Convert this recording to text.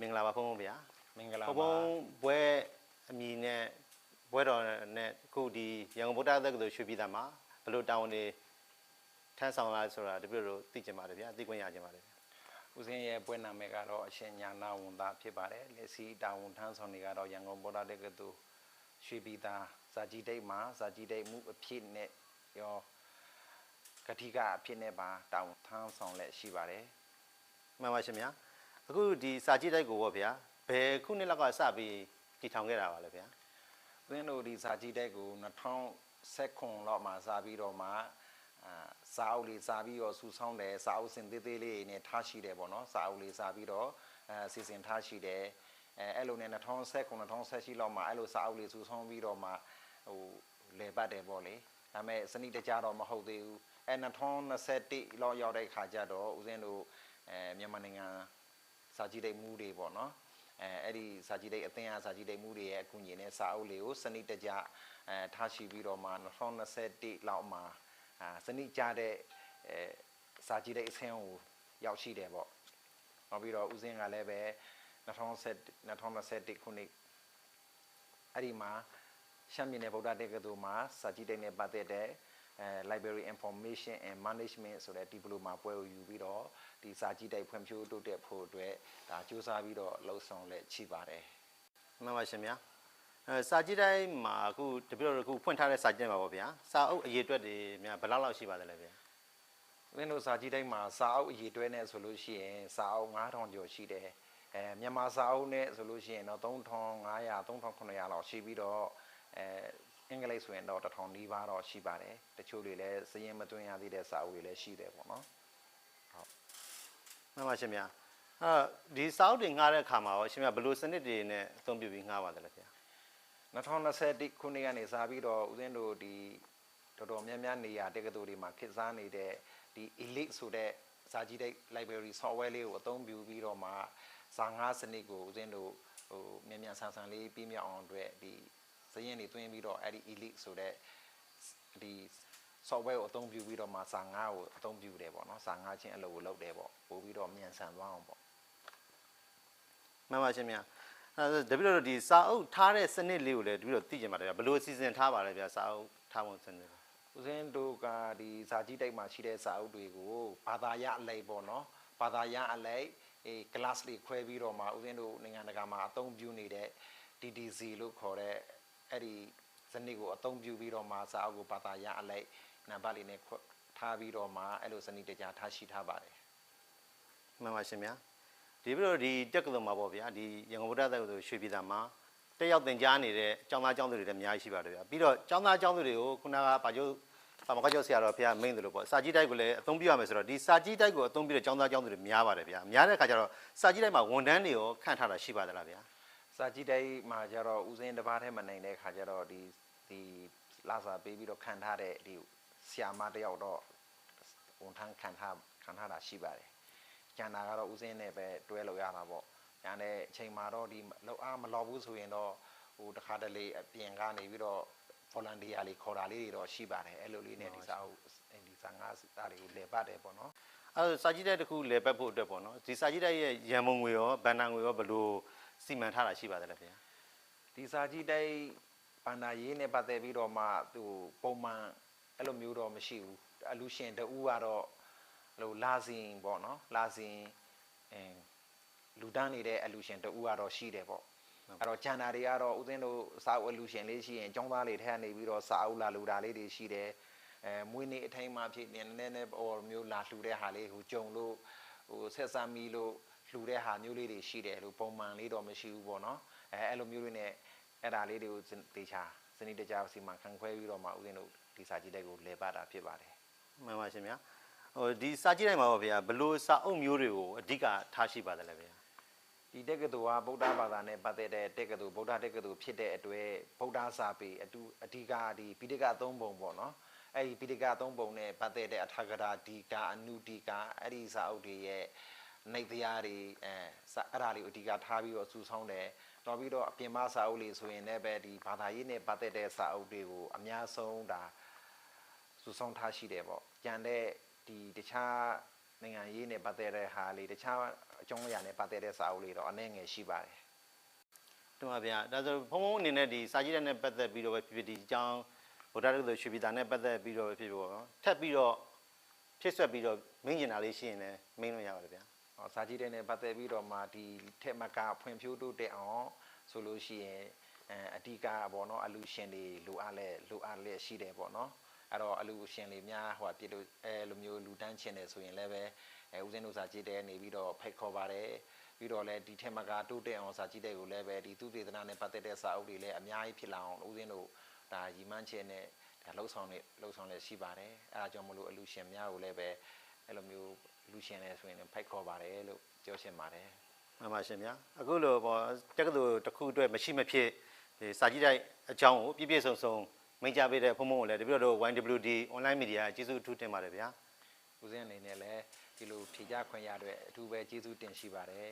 မင်္ဂလာပါဖုန်းဖုန်းဗျာမင်္ဂလာဖုန်းဖုပါန်းဘွဲအမီနဲ့ဘွဲတော်နဲ့အခုဒီရန်ကုန်ဗုဒ္ဓတက္ကသိုလ်ရွှေပြည်သာမှာဘယ်လိုတာဝန်တွေထမ်းဆောင်လာလဲဆိုတာတပည့်တို့သိကြပါတယ်ဗျာသိခွင့်ရကြပါတယ်ဗျာဦးစင်းရဲ့ပွဲနာမည်ကတော့အရှင်ညာနာဝန်သားဖြစ်ပါတယ်လက်စီတာဝန်ထမ်းဆောင်နေကတော့ရန်ကုန်ဗုဒ္ဓတက္ကသိုလ်ရွှေပြည်သာဇာကြီးတိတ်မှာဇာကြီးတိတ်မှုအဖြစ်နဲ့ရောကတိကအဖြစ်နဲ့ပါတာဝန်ထမ်းဆောင်လက်ရှိပါတယ်မှန်ပါရှင်ဗျာ အခုဒီစာကြည့်တိုက်ကိုပေါ့ဗျာဘယ်ခုနှစ်လောက်ကစပြီးတည်ထောင်ခဲ့တာပါလဲဗျာဦးစင်းတို့ဒီဇာကြီးတိတ်ကို2019လောက်မှာစပြီးတော့မှအာစာအုပ်လေးစာပြီးတော့စူဆောင်းတယ်စာအုပ်စင်သေးသေးလေးတွေနဲ့ထားရှိတယ်ပေါ့နော်စာအုပ်လေးစာပြီးတော့အဲစီစဉ်ထားရှိတယ်အဲအဲ့လိုနဲ့2019 2018လောက်မှာအဲ့လိုစာအုပ်လေးစူဆောင်းပြီးတော့မှဟိုလေပတ်တယ်ပေါ့လေဒါပေမဲ့စနစ်တကျတော့မဟုတ်သေးဘူးအဲ2021လောက်ရောက်တဲ့ခါကျတော့ဦးစင်းတို့အဲမြန်မာနိုင်ငံ စာကြည့်တဲ့မူတွေပေါ့နော်အဲအဲ့ဒီစာကြည့်တိတ်အသင်းအားစာကြည့်တိတ်မှုတွေရဲ့အကူအညီနဲ့စာအုပ်လေးကိုစနစ်တကျအဲထားရှိပြီးတော့မှ2021လောက်မှာအာစနစ်ကျတဲ့အဲစာကြည့်တိတ်အဆင်းကိုရောက်ရှိတယ်ပေါ့။နောက်ပြီးတော့ဦးစင်းကလည်းပဲ2020 2021ခုနှစ်အဲ့ဒီမှာရှမ်းပြည်နယ်ဗုဒ္ဓတက္ကသိုလ်မှာစာကြည့်တိတ်နဲ့ပတ်သက်တဲ့ အဲ library information and management ဆိုတဲ့ diploma ပွဲကိုယူပြီးတော့ဒီစာကြည့်တိုက်ဖွံ့ဖြိုးတိုးတက်ဖို့အတွက်ဒါစူးစမ်းပြီးတော့လှုပ်ဆောင်လက်ရှိပါတယ်မှန်ပါရှင်ဗျာအဲစာကြည့်တိုက်မှာအခုတပည့်တို့အခုဖွင့်ထားတဲ့စာကြည့်တိုက်ပါပေါ့ဗျာစာအုပ်အရေးအတွက်တွေများဘယ်လောက်လောက်ရှိပါသလဲဗျာ။ဦးဇင်းတို့စာကြည့်တိုက်မှာစာအုပ်အရေးတွဲနဲ့ဆိုလို့ရှိရင်စာအုပ်9000ကျော်ရှိတယ်။အဲမြန်မာစာအုပ်နဲ့ဆိုလို့ရှိရင်တော့3500 3900လောက်ရှိပြီးတော့အဲ အင်္ဂလိပ်ဆိုရင်တော့1000နီးပါးတော့ရှိပါတယ်။တချို့တွေလည်းစရင်မသွင်းရသေးတဲ့စာအုပ်တွေလည်းရှိတယ်ပေါ့နော်။မှန်ပါရှင်ဗျာအဲဒီစာအုပ်တွေငှားတဲ့အခါမှာရောရှင်ဗျာဘယ်လိုစနစ်တွေနဲ့အသုံးပြုပြီးငှားပါသလဲဗျာ2021ခုနှစ်ကနေစပြီးတော့ဦးဇင်းတို့ဒီတော်တော်များများနေရာတက္ကသိုလ်တွေမှာခေတ်စားနေတဲ့ဒီ elite ဆိုတဲ့စာကြည့်တဲ့ library software လေးကိုအသုံးပြုပြီးတော့မှစာငါးစနစ်ကိုဦးဇင်းတို့ဟိုမြန်မြန်ဆန်ဆန်လေးပြည့်မြောက်အောင်အတွက်ဒီ စရင်တွေသွင်းပြီးတော့အဲ့ဒီ elite ဆိုတဲ့ဒီ software ကိုအသုံးပြုပြီးတော့မှစာငါးကိုအသုံးပြုတယ်ပေါ့နော်စာငါးချင်းအလုပ်ကိုလုပ်တယ်ပေါ့ပို့ပြီးတော့မြန်ဆန်သွားအောင်ပေါ့မှန်ပါရှင်ဗျာအဲဒါတပည့်တို့ဒီစာအုပ်ထားတဲ့စနစ်လေးကိုလည်းတပည့်တို့သိကြပါတယ်ဗျာဘယ်လိုအစီအစဉ်ထားပါလဲဗျာစာအုပ်ထားပုံစနစ်ဦးဇင်းတို့ကဒီစာကြည့်တိုက်မှာရှိတဲ့စာအုပ်တွေကိုဘာသာရအလိုက်ပေါ့နော်ဘာသာရအလိုက်အေး class လေးခွဲပြီးတော့မှဦးဇင်းတို့နိုင်ငံတကာမှာအသုံးပြုနေတဲ့ DDC လို့ခေါ်တဲ့ အဲ့ဒီစနစ်ကိုအသုံးပြုပြီးတော့မှစာအုပ်ကိုဘာသာရအလိုက်နံပါတ်လေးနဲ့ခွဲထားပြီးတော့မှအဲ့လိုစနစ်တကျထားရှိထားပါတယ်မှန်ပါရှင်ဗျာဒီပြီးတော့ဒီတက္ကသိုလ်မှာပေါ့ဗျာဒီရန်ကုန်ဗုဒ္ဓတက္ကသိုလ်ရွှေပြည်သာမှာတက်ရောက်သင်ကြားနေတဲ့ကျောင်းသားကျောင်းသူတွေလည်းအများကြီးရှိပါတယ်ဗျာပြီးတော့ကျောင်းသားကျောင်းသူတွေကိုခုနကဗာကျုပ်ပါမကကျောက်ဆရာတော်ဘုရားမိန်တယ်လို့ပေါ့စာကြည့်တိုက်ကိုလည်းအသုံးပြုရမယ်ဆိုတော့ဒီစာကြည့်တိုက်ကိုအသုံးပြုတဲ့ကျောင်းသားကျောင်းသူတွေများပါတယ်ဗျာများတဲ့အခါကျတော့စာကြည့်တိုက်မှာဝန်ထမ်းတွေရောခန့်ထားတာရှိပါသလားဗျာ စာကြည့်တိုက်မှာကျတော့ဦးဇင်းတစ်ပါးတည်းမနိုင်တဲ့ခါကျတော့ဒီဒီလာစာပေးပြီးတော့ခံထားတဲ့ဒီဆီယာမတစ်ယောက်တော့ဝန်ထမ်းခံထားခံထားတာရှိပါတယ်။ကျန်တာကတော့ဦးဇင်းနဲ့ပဲတွဲလို့ရတာပေါ့။ကျန်တဲ့အချိန်မှာတော့ဒီလောက်အားမလောက်ဘူးဆိုရင်တော့ဟိုတစ်ခါတလေအပြင်ကနေပြီးတော့ volunteer လေးခေါ်တာလေးတွေတော့ရှိပါတယ်။အဲ့လိုလေးနဲ့ဒီစာအုပ်ဒီစာငါးစာတွေကိုလေပတ်တယ်ပေါ့နော်။အဲဒါစာကြည့်တိုက်တစ်ခုလေပတ်ဖို့အတွက်ပေါ့နော်ဒီစာကြည့်တိုက်ရဲ့ရန်ပုံငွေရောဗန်နာငွေရောဘယ်လို စီမံထားတာရှိပါသလဲဗျာဒီစာကြည့်တိုက်ပန္နာရေးနဲ့ပတ်သက်ပြီးတော့မှသူပုံမှန်အဲ့လိုမျိုးတော့မရှိဘူးအလူရှင်တဦးကတော့ဟိုလာစင်ပေါ့နော်လာစင်အဲလူတန်းနေတဲ့အလူရှင်တဦးကတော့ရှိတယ်ပေါ့အဲ့တော့ဂျန်နာတွေကတော့ဦးသိန်းတို့စာအုပ်အလူရှင်လေးရှိရင်ចောင်းသားလေးထဲကနေပြီးတော့စာအုပ်လာလူတာလေးတွေရှိတယ်အဲမွေးနေ့အထိုင်မှဖြစ်နေနည်းနည်းဟိုမျိုးလာလှူတဲ့ဟာလေးဟိုကြုံလို့ဟိုဆက်ဆံမီလို့ လှူတဲ့ဟာမျိုးလေးတွေရှိတယ်လို့ပုံမှန်လေးတော့မရှိဘူးပေါ့နော်အဲအဲ့လိုမျိုးတွေနဲ့အဲ့ဒါလေးတွေကိုတေချာစနစ်တကျစီမံခန့်ခွဲပြီးတော့မှဦးသိန်းတို့ဒီစာကြည့်တဲ့ကိုလဲပတ်တာဖြစ်ပါတယ်မှန်ပါရှင်ဗျာဟိုဒီစာကြည့်တိုက်မှာပေါ့ဗျာဘယ်လိုစာအုပ်မျိုးတွေကိုအဓိကထားရှိပါသလဲဗျာဒီတက္ကသိုလ်ကဗုဒ္ဓဘာသာနဲ့ပတ်သက်တဲ့တက္ကသိုလ်ဗုဒ္ဓတက္ကသိုလ်ဖြစ်တဲ့အတွက်ဗုဒ္ဓစာပေအတူအဓိကဒီပိဋကသုံးပုံပေါ့နော်အဲ့ဒီပိဋကသုံးပုံနဲ့ပတ်သက်တဲ့အထာဂရာဒီကာအနုဒီကာအဲ့ဒီစာအုပ်တွေရဲ့ နေတရားတွေအဲစာအဲ့ဒါတွေကိုအဓိကထားပြီးတော့စူဆောင်းတယ်တော်ပြီးတော့အပြင်မစာအုပ်လေးဆိုရင်လည်းပဲဒီဘာသာရေးနဲ့ပတ်သက်တဲ့စာအုပ်တွေကိုအများဆုံးဒါစုဆောင်ထားရှိတယ်ပေါ့ကြံတဲ့ဒီတခြားနိုင်ငံရေးနဲ့ပတ်သက်တဲ့ဟာလေးတခြားအကြောင်းအရာနဲ့ပတ်သက်တဲ့စာအုပ်လေးတော့အနည်းငယ်ရှိပါတယ်တင်ပါဗျာဒါဆိုဘုံဘုံအနေနဲ့ဒီစာကြည့်တဲ့နဲ့ပတ်သက်ပြီးတော့ပဲဖြစ်ဖြစ်ဒီအကြောင်းဗုဒ္ဓတက္ကသိုလ်ရွှေပြည်သာနဲ့ပတ်သက်ပြီးတော့ပဲဖြစ်ဖြစ်ပေါ့နော်ထပ်ပြီးတော့ဖြစ်ဆွက်ပြီးတော့မင်းကျင်တာလေးရှိရင်လည်းမင်းလို့ရပါတယ်ဗျာဟော စာကြည့်တဲ့နဲ့ပတ်သက်ပြီးတော့မှဒီထက်မကဖွံ့ဖြိုးတိုးတက်အောင်ဆိုလို့ရှိရင်အဲအဓိကပေါ့နော်အလူရှင်တွေလိုအပ်လဲလိုအပ်လဲရှိတယ်ပေါ့နော်အဲ့တော့အလူရှင်တွေများဟိုပြစ်လို့အဲလိုမျိုးလူတန်းချင်တယ်ဆိုရင်လည်းပဲအဲဦးဇင်းတို့စာကြည့်တဲ့နေပြီးတော့ဖိတ်ခေါ်ပါတယ်ပြီးတော့လည်းဒီထက်မကတိုးတက်အောင်စာကြည့်တဲ့ကိုလည်းပဲဒီသူတေသနာနဲ့ပတ်သက်တဲ့စာအုပ်တွေလည်းအများကြီးဖြစ်လာအောင်ဦးဇင်းတို့ဒါရီမန်းချင်နဲ့ဒါလှုပ်ဆောင်နေလှုပ်ဆောင်နေရှိပါတယ်အဲဒါကြောင့်မလို့အလူရှင်များကိုလည်းပဲ အဲ့လိုမျိုးလူရှင်နေဆိုရင်လည်းဖိတ်ခေါ်ပါတယ်လို့ပြောချင်ပါတယ်မှန်ပါရှင်ဗျာအခုလိုပေါ့တက္ကသိုလ်တစ်ခုအတွက်မရှိမဖြစ်ဒီစာကြည့်တိုက်အကြောင်းကိုပြည့်ပြည့်စုံစုံမိန့်ကြားပေးတဲ့ဘုံဘုံကိုလည်းတပြည့်တော့ YWD online media ကျေးဇူးအထူးတင်ပါတယ်ဗျာဦးဇင်းအနေနဲ့လည်းဒီလိုဖြေကြခွင့်ရတဲ့အထူးပဲကျေးဇူးတင်ရှိပါတယ်